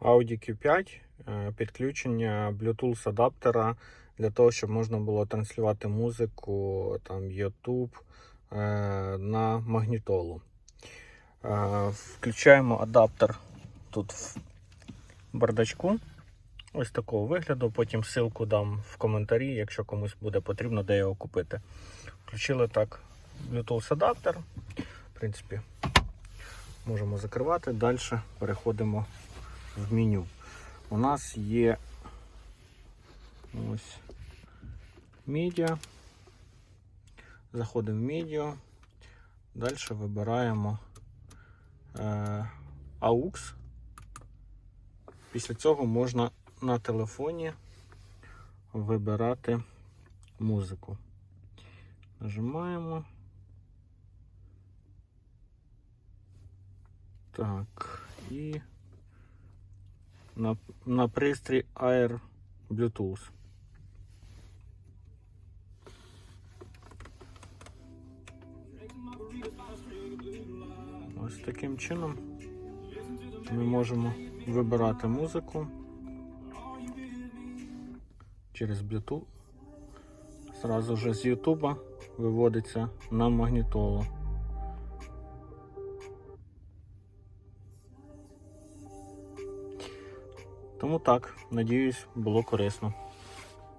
Audi Q5, е, підключення Bluetooth адаптера для того, щоб можна було транслювати музику, там YouTube е, на магнітолу. Е, Включаємо адаптер тут в бардачку. Ось такого вигляду. Потім ссылку дам в коментарі, якщо комусь буде потрібно, де його купити. Включили так Bluetooth адаптер. В принципі, можемо закривати. Далі переходимо в меню. У нас є ось медіа. Заходимо в медіа. Далі вибираємо е, AUX. Після цього можна на телефоні вибирати музику. Нажимаємо. Так, і на, на пристрій Air Bluetooth. Ось таким чином ми можемо вибирати музику через Bluetooth. Зразу же з YouTube виводиться на магнітолу. Тому так, надіюсь, було корисно.